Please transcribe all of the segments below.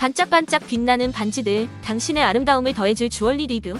반짝반짝 빛나는 반지들, 당신의 아름다움을 더해줄 주얼리 리뷰.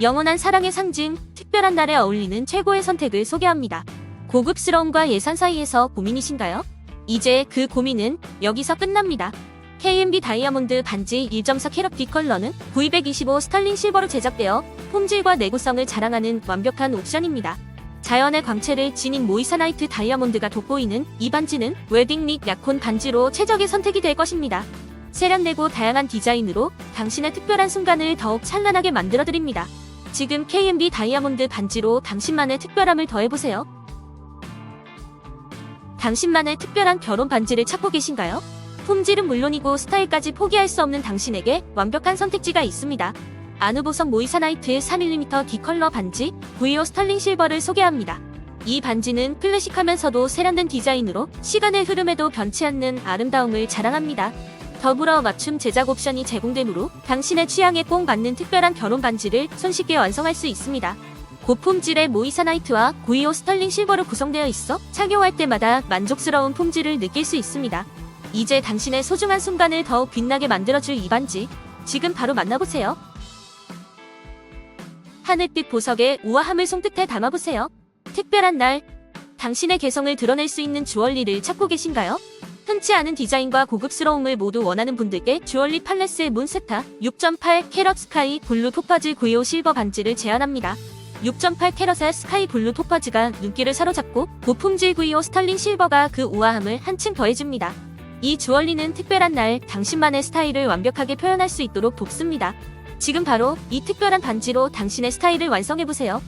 영원한 사랑의 상징, 특별한 날에 어울리는 최고의 선택을 소개합니다. 고급스러움과 예산 사이에서 고민이신가요? 이제 그 고민은 여기서 끝납니다. KMB 다이아몬드 반지 1.4 캐럿 D 컬러는 9225 스탈린 실버로 제작되어 폼질과 내구성을 자랑하는 완벽한 옵션입니다. 자연의 광채를 지닌 모이사나이트 다이아몬드가 돋보이는 이 반지는 웨딩 및 약혼 반지로 최적의 선택이 될 것입니다. 세련되고 다양한 디자인으로 당신의 특별한 순간을 더욱 찬란하게 만들어드립니다. 지금 KMB 다이아몬드 반지로 당신만의 특별함을 더해보세요. 당신만의 특별한 결혼 반지를 찾고 계신가요? 품질은 물론이고 스타일까지 포기할 수 없는 당신에게 완벽한 선택지가 있습니다. 아누보석 모이사나이트 3mm D컬러 반지 V5 스탈링 실버를 소개합니다. 이 반지는 클래식하면서도 세련된 디자인으로 시간의 흐름에도 변치 않는 아름다움을 자랑합니다. 더불어 맞춤 제작 옵션이 제공되므로 당신의 취향에 꼭 맞는 특별한 결혼 반지를 손쉽게 완성할 수 있습니다. 고품질의 모이사나이트와 고이오 스털링 실버로 구성되어 있어 착용할 때마다 만족스러운 품질을 느낄 수 있습니다. 이제 당신의 소중한 순간을 더욱 빛나게 만들어줄 이 반지 지금 바로 만나보세요. 하늘빛 보석의 우아함을 손끝에 담아보세요. 특별한 날, 당신의 개성을 드러낼 수 있는 주얼리를 찾고 계신가요? 흔치 않은 디자인과 고급스러움을 모두 원하는 분들께 주얼리 팔레스의 문스타 6.8 캐럿 스카이 블루 토파즈 구이오 실버 반지를 제안합니다. 6.8 캐럿의 스카이 블루 토파즈가 눈길을 사로잡고 고품질 구이오 스탈린 실버가 그 우아함을 한층 더해줍니다. 이 주얼리는 특별한 날 당신만의 스타일을 완벽하게 표현할 수 있도록 돕습니다. 지금 바로 이 특별한 반지로 당신의 스타일을 완성해보세요.